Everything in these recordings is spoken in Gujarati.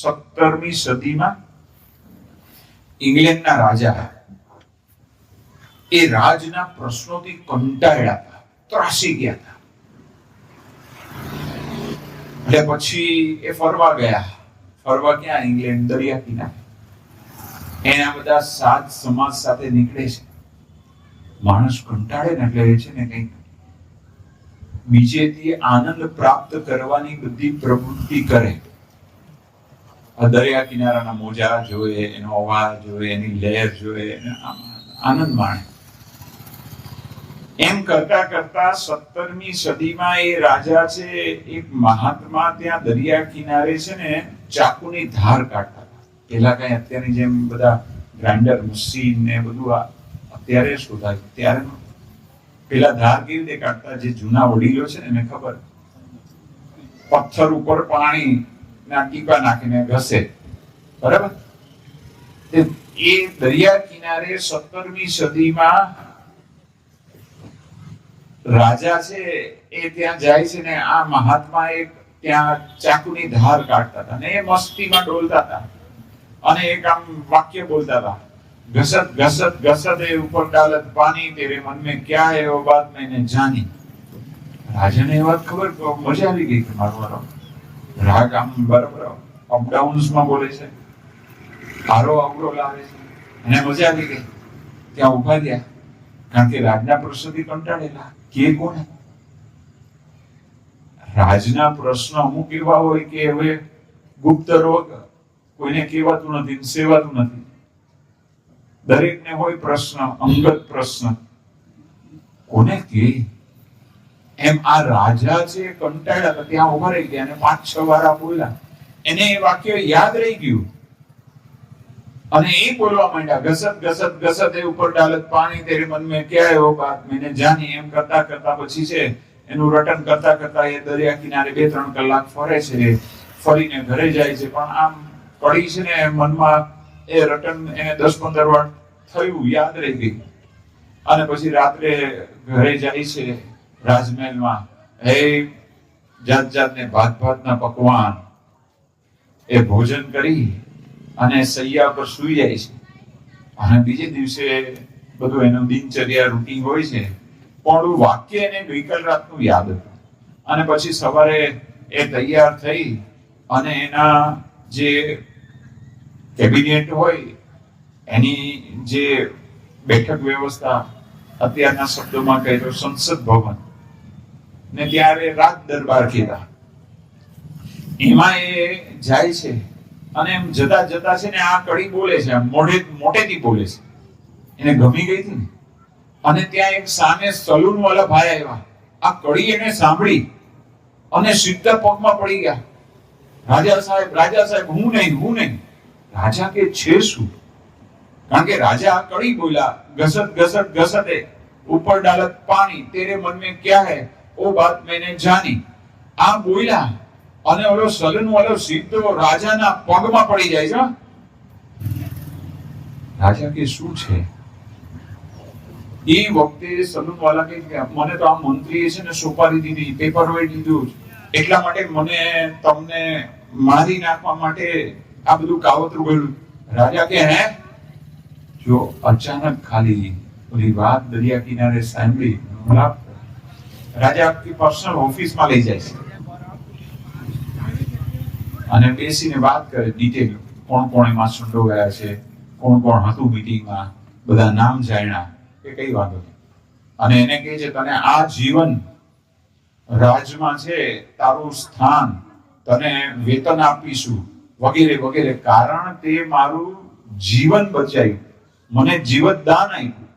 સત્તરમી સદીમાં ઇંગ્લેન્ડના રાજા એ રાજના પ્રશ્નોથી કંટાળ્યા હતા, ત્રાસી ગયા હતા. એટલે પછી એ ફરવા ગયા. ફરવા ક્યાં? ઇંગ્લેન્ડ દરિયા કિનારે. એના બધા સાત સમાજ સાથે નીકળે છે. માણસ કંટાળે ને એટલે છે ને કંઈક. બીજેથી આનંદ પ્રાપ્ત કરવાની બધી પ્રવૃત્તિ કરે. દરિયા કિનારાના મોજા જોવે, એનો અવાજ જોવે, એની લહેર જોવે આનંદ માણે. એમ કરતા કરતા સત્તરમી સદીમાં એ રાજા છે, એક મહાત્મા ત્યાં દરિયા કિનારે છે ને ચાકુની ધાર કાઢતા હતા. પેલા કઈ અત્યારની જેમ બધા ગ્રાઇન્ડર મશીન ને બધું આ અત્યારે શોધાય ત્યારે પેલા ધાર કેવી રીતે કાઢતા? જે જૂના વડીલો છે ને, એને ખબર? પથ્થર ઉપર પાણી ના નાખીને ઘસે. બરાબર? એ દરિયા કિનારે સત્તરમી સદીમાં રાજા છે, એ ત્યાં જાય છે ને આ મહાત્મા એક ત્યાં ચાકુની ધાર કાઢતા હતા ને એ મસ્તીમાં ડોલતા હતા. અને એક આમ વાક્ય બોલતા હતા, ઘસત ઘસત ઘસત એ ઉપર ડાલત પાણી, તેરે મન મેં ક્યાં એવો બાત મેં જાની રાજાને એ વાત ખબર? મજા આવી ગઈ કે મારો રાગ આમ બરાબર અપડાઉન્સમાં બોલે છે. આરો અવરો લાવે છે. અને મજા આવી ગઈ. ત્યાં ઊભા રહ્યા. કારણ કે રાજના પ્રશ્નથી કંટાળેલા. કે કોને રાજના પ્રશ્ન અમુક એવા હોય કે હવે ગુપ્ત રોગ કોઈને કહેવાતું નથી સેવાતું નથી. દરેકને હોય પ્રશ્ન, અંગત પ્રશ્ન. કોને કે? એમ આ રાજા છે, કંટાળ્યા ત્યાં ઊભા રહી ગયા અને પાંચ છ વારા બોલ્યા. એને એ વાક્ય યાદ રહી ગયું. અને એ બોલવા માંડ્યા ગસત ગસત ગસત એ ઉપર ડાલત પાણી તેરે મન મેં ક્યાં એવો બાત મેને જાની એમ કરતા કરતા પછી છે, એનું રટન કરતા કરતા એ દરિયા કિનારે બે, ત્રણ કલાક ફરે છે, ફરીને ઘરે જાય છે, પણ આમ પડી છે ને મનમાં એ રટન એને દસ, પંદર વાર થયું, યાદ રહી ગઈ. અને પછી રાત્રે ઘરે જાય છે રાજમહેલમાં એ જાત જાતને ભાત ભાતના પકવાન, એ ભોજન કરી અને સૈયા પર સૂઈ જાય છે. અને બીજે દિવસે બધું એનું દિનચર્યા રૂટીન હોય છે, પણ વાક્ય એને ગઈકાલ રાતનું યાદ હતું. અને પછી સવારે એ તૈયાર થઈ અને એના જે કેબિનેટ હોય, એની જે બેઠક વ્યવસ્થા, અત્યારના શબ્દોમાં કહે તો સંસદ ભવન ને ત્યારે રાત દરબાર કીધા. એમાં એ જાય છે અને એમ જતા જતા છે ને આ કડી બોલે છે મોઢે મોટેથી બોલે છે. એને ગમી ગઈ હતી ને? અને ત્યાં એક સામે સલૂન વાળા ભાઈ આવ્યા. આ કડી એને સાંભળી અને સીધા પગમાં પડી ગયા. રાજા સાહેબ રાજા સાહેબ, હું નહીં હું નહીં. રાજા કે છે શું? કારણ કે રાજા કડી બોલ્યા ઘસત ઘસત ઘસતે ઉપર ડાલત પાણી, તેરે મન મેં ક્યાં હે? वो बात मैंने जानी આ બોલ્યા અને ઓલો સલન વાળો સીધો રાજાના પગમાં પડી જાય છે હો. રાજા કે શું છે એ વખતે સલૂન વાળા કે કે મને તો આ મંત્રીએ છે ને સોપારી દીધી પેપર વેટ દીધું એટલા માટે મને તમને મારી નાખવા માટે આ બધું કાવતરું કર્યું રાજા કે હે જો અચાનક ખાલી ઓલી વાત દરિયા કિનારે સાંભળી મુલાકાત રાજા આપની પર્સનલ ઓફિસમાં લઈ જાય છે. અને બેસીને વાત કરે ડિટેલ કોણ કોણ એમાં સંડોવાયા છે, કોણ કોણ હતું મિટિંગમાં બધા નામ જાણ્યા એ કઈ વાંધો નહીં. અને એને કહે છે, તને આ જીવન રાજમાં છે, તારું સ્થાન, તને વેતન આપીશું. વગેરે વગેરે. કારણ તે મારું જીવન બચાવ્યું મને જીવતદાન આપ્યું.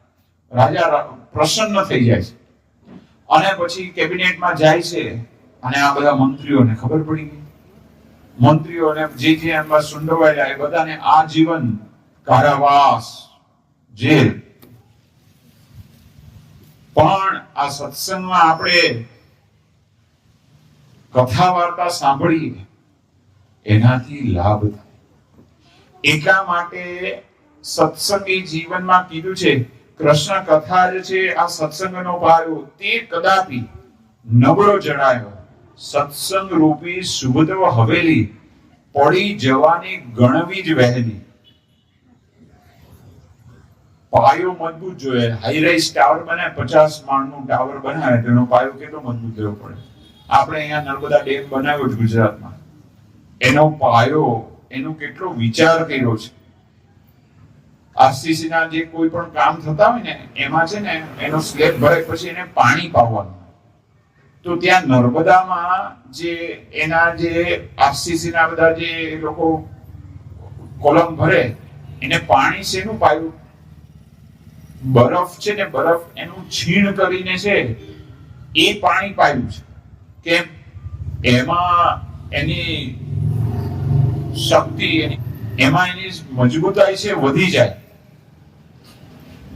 રાજા પ્રસન્ન થઈ જાય છે. અને પછી કેબિનેટમાં જાય છે અને આ બધા મંત્રીઓને ખબર પડી ગઈ. મંત્રીઓને જે જે એમાં સુંડવાયેલા એ બધાને આજીવન કારાવાસ, જેલ. પણ આ સત્સંગમાં આપણે કથા વાર્તા સાંભળીએ, એનાથી લાભ થાય. એટલા માટે સત્સંગી જીવનમાં કીધું છે કૃષ્ણ કથા જે છે, આ સત્સંગનો પાયો તે કદાપી નબળો જણાયો. સત્સંગ રૂપી સુભદ્ર હવેલી, પડી જવાની ગણવી જ વહેલી. પાયો મજબૂત જોઈએ હાઈરાઈઝ ટાવર બનાવે પચાસ માળનું ટાવર બનાવે, તેનો પાયો કેટલો મજબૂત થયો પડે. આપણે અહીંયા નર્મદા ડેમ બનાવ્યો છે ગુજરાતમાં. એનો પાયો, એનો કેટલો વિચાર કર્યો છે. આરસીસી ના જે કોઈ પણ કામ થતા હોય ને, એમાં છે ને, એનો સ્લેબ ભરે પછી એને પાણી પાવવાનું તો ત્યાં નર્મદામાં જે એના જે આરસીસી બધા જે લોકો કોલમ ભરે, એને પાણી શેનું પાયું? બરફ છે ને, બરફ એનું છીણ કરીને છે, એ પાણી પાયું છે. કેમ? એમાં એની શક્તિ, એની એમાં એની મજબૂતાઈ છે, વધી જાય.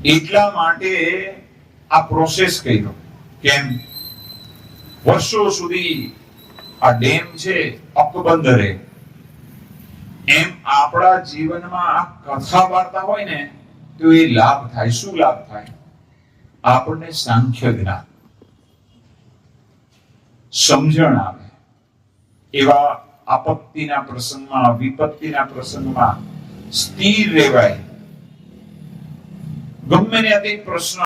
એટલા માટે આ પ્રોસેસ કર્યો કેમ વર્ષો સુધી આ ડેમ છે અકબંધ રહે એમ આપણા જીવનમાં આ કથા વાર્તા હોય ને, તો એ લાભ થાય. શું લાભ થાય? આપણને સાંખ્ય જ્ઞાન. સમજણ આવે. એવા આપત્તિના પ્રસંગમાં, વિપત્તિના પ્રસંગમાં સ્થિર રહેવાય. ગમે ને તે પ્રશ્ન